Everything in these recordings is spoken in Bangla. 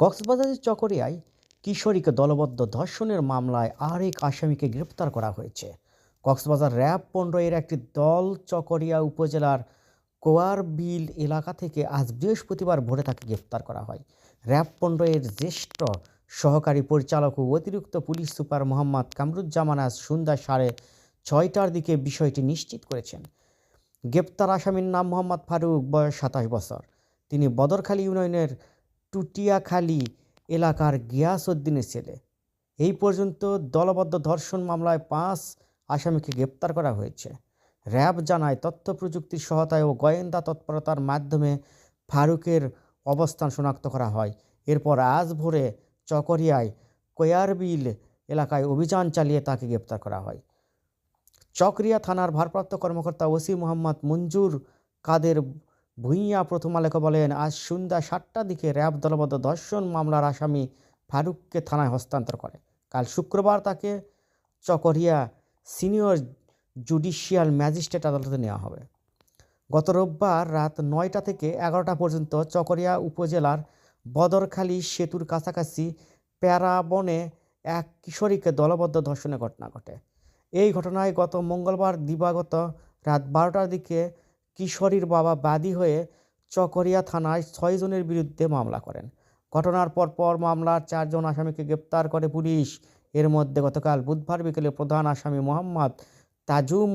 কক্সবাজারের চকরিয়ায় কিশোরীকে দলবদ্ধ ধর্ষণের মামলায় আরেক আসামিকে গ্রেপ্তার করা হয়েছে। কক্সবাজার র্যাব পনেরো এর একটি দল চকরিয়া উপজেলার কোয়ারবিল এলাকা থেকে আজ বৃহস্পতিবার ভোরে তাকে গ্রেপ্তার করা হয়। র্যাব পনেরো এর জ্যেষ্ঠ সহকারী পরিচালক ও অতিরিক্ত পুলিশ সুপার মোহাম্মদ কামরুজ্জামান আজ সন্ধ্যা সাড়ে ছয়টার দিকে বিষয়টি নিশ্চিত করেছেন। গ্রেপ্তার আসামির নাম মোহাম্মদ ফারুক, বয়স সাতাশ বছর। তিনি বদরখালী ইউনিয়নের টুটিয়াখালী এলাকার গিয়াস উদ্দিনের ছেলে। এই পর্যন্ত দলবদ্ধ ধর্ষণ মামলায় পাঁচ আসামিকে গ্রেপ্তার করা হয়েছে। র্যাব জানায় তথ্য প্রযুক্তির সহায়তায় ও গোয়েন্দা তৎপরতার মাধ্যমে ফারুকের অবস্থান শনাক্ত করা হয়। এরপর আজ ভোরে চকরিয়ায় কোয়ারবিল এলাকায় অভিযান চালিয়ে তাকে গ্রেপ্তার করা হয়। চকরিয়া থানার ভারপ্রাপ্ত কর্মকর্তা ওসি মোহাম্মদ মঞ্জুর কাদের ভূঁইয়া প্রথম আলোকে বলেন, আজ সন্ধ্যা সাতটার দিকে র্যাব দলবদ্ধ ধর্ষণ মামলার আসামি ফারুককে থানায় হস্তান্তর করে। কাল শুক্রবার তাকে চকরিয়া সিনিয়র জুডিশিয়াল ম্যাজিস্ট্রেট আদালতে নেওয়া হবে। গত রোববার রাত নয়টা থেকে এগারোটা পর্যন্ত চকরিয়া উপজেলার বদরখালী সেতুর কাছাকাছি প্যারাবনে এক কিশোরীকে দলবদ্ধ ধর্ষণের ঘটনা ঘটে। এই ঘটনায় গত মঙ্গলবার দিবাগত রাত বারোটার দিকে কিশোরীর বাবা বাদী হয়ে চকরিয়া থানায় ছয়জনের বিরুদ্ধে মামলা করেন। ঘটনার পরপর মামলার চারজন আসামিকে গ্রেপ্তার করে পুলিশ। এর মধ্যে গতকাল বুধবার বিকেলে প্রধান আসামি মোহাম্মদ তাজুম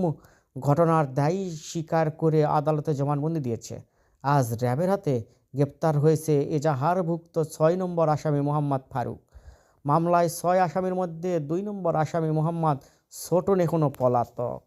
ঘটনার দায়ী স্বীকার করে আদালতে জবানবন্দি দিয়েছে। আজ র্যাবের হাতে গ্রেপ্তার হয়েছে এজাহারভুক্ত ছয় নম্বর আসামি মোহাম্মদ ফারুক। মামলায় ছয় আসামির মধ্যে দুই নম্বর আসামি মোহাম্মদ ছোটন এখনও পলাতক।